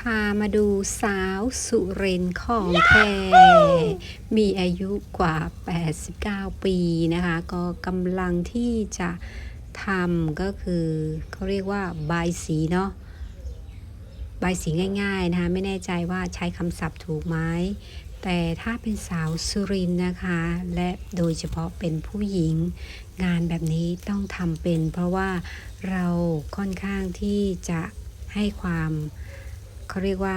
พามาดูสาวสุรินของแท้มีอายุกว่า 89 ปีนะคะ ก็กำลังที่จะทำก็คือเขาเรียกว่าบายสีเนาะบายสีง่ายๆนะคะ ไม่แน่ใจว่าใช้คำศัพท์ถูกไหมแต่ถ้าเป็นสาวสุรินนะคะ และโดยเฉพาะเป็นผู้หญิงงานแบบนี้ต้องทำเป็น เพราะว่าเราค่อนข้างที่จะให้ความ เขาเรียกว่า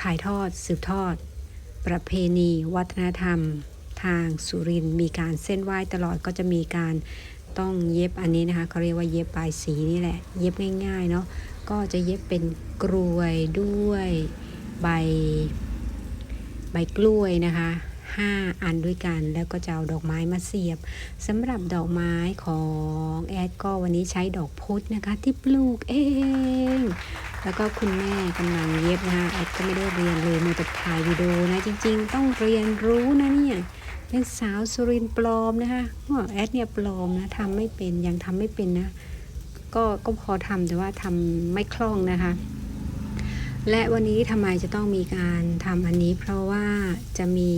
ถ่ายทอดสืบทอด ประเพณี วัฒนธรรม ทางสุรินมีการเส้นไหว้ตลอดก็จะมีการต้องเย็บอันนี้นะคะเขาเรียกว่าเย็บปลายสีนี่แหละ เย็บง่าย ๆ เนาะก็จะเย็บเป็นกรวยด้วยใบใบกล้วยนะคะ5 อันด้วยกันแล้วก็จะเอาดอกไม้มาเสียบสำหรับดอกไม้ของแอดก็วันนี้ใช้ดอกพุธนะคะ ที่ปลูกเอง แล้วก็คุณแม่กำลังเย็บนะคะแอดก็ไม่ได้เรียนเลยมีแต่ถ่ายวิดีโอนะจริง ๆ ต้องเรียนรู้นะเนี่ยเป็นสาวสุรินปลอมนะคะว่าแอดเนี่ยปลอมนะทำไม่เป็นยังทำไม่เป็นนะก็ก็พอทำแต่ว่าทำไม่คล่องนะคะ และวันนี้ทำไมจะต้องมีการทำอันนี้ เพราะว่าจะมี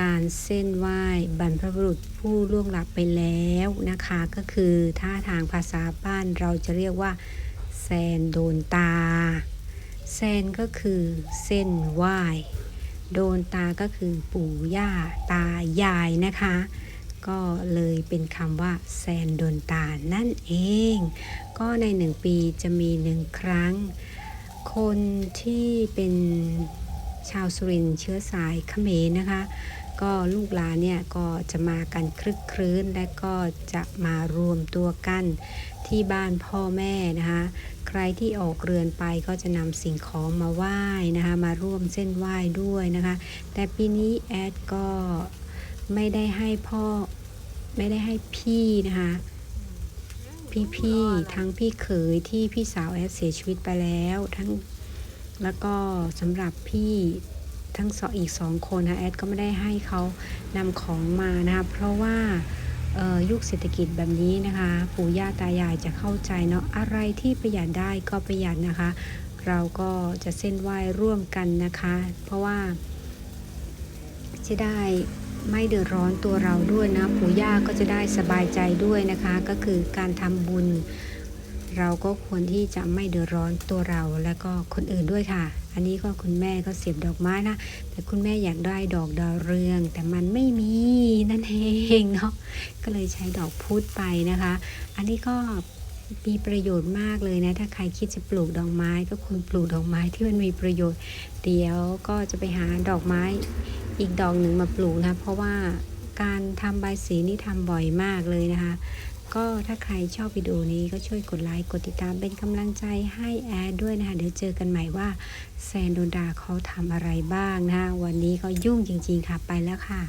การเส้นไหว้บรรพบุรุษผู้ล่วงลับไปแล้วนะคะ ก็คือถ้าทางภาษาบ้านเราจะเรียกว่า แซนโดนตา แซนก็คือเส้นไหว้โดนตาก็คือปู่ย่าตายายนะคะ ก็เลยเป็นคำว่าแซนโดนตานั่นเอง ก็ในหนึ่งปีจะมีหนึ่งครั้ง คนที่เป็นชาวสุรินทร์เชื้อสายเขมรนะคะ ก็ลูกหลานเนี่ยก็จะมากันคลึกครื้นและก็จะมารวมตัวกันที่บ้านพ่อแม่นะคะ ใครที่ออกเรือนไปก็จะนำสิ่งของมาไหว้นะคะ มาร่วมเส้นไหว้ด้วยนะคะ แต่ปีนี้แอดก็ไม่ได้ให้พ่อไม่ได้ให้พี่นะคะพี่ๆทั้งพี่เขยที่พี่สาวแอดเสียชีวิตไปแล้วทั้งแล้วก็สำหรับพี่ทั้งสองอีกสองคนนะแอดก็ไม่ได้ให้เขานำของมานะคะเพราะว่า ยุคเศรษฐกิจแบบนี้นะคะ ปู่ย่าตายายจะเข้าใจเนาะอะไรที่ประหยัดได้ก็ประหยัดนะคะ เราก็จะเส้นไหว้ร่วมกันนะคะ เพราะว่าจะได้ไม่เดือดร้อนตัวเราด้วยนะปู่ย่าก็จะได้สบายใจด้วยนะคะ ก็คือการทำบุญ เราก็ควรที่จะไม่เดือดร้อนตัวเราและก็คนอื่นด้วยค่ะ อันนี้ก็คุณแม่ก็เสียบดอกไม้นะ แต่คุณแม่อยากได้ดอกดาวเรือง แต่มันไม่มีนั่นเองเนาะ ก็เลยใช้ดอกพุธไปนะคะ อันนี้ก็มีประโยชน์มากเลยนะ ถ้าใครคิดจะปลูกดอกไม้ก็ควรปลูกดอกไม้ที่มันมีประโยชน์ เดี๋ยวก็จะไปหาดอกไม้อีกดอกหนึ่งมาปลูกนะ เพราะว่าการทำใบสีนี่ทำบ่อยมากเลยนะคะ ก็ถ้าใครชอบวิดีโอนี้ก็ช่วยกดไลค์ กดติดตามเป็นกำลังใจให้แอดด้วยนะคะ เดี๋ยวเจอกันใหม่ว่าแซนโดนดาเขาทำอะไรบ้างนะคะวันนี้ก็ยุ่งจริง ๆ ค่ะ ไปแล้วค่ะ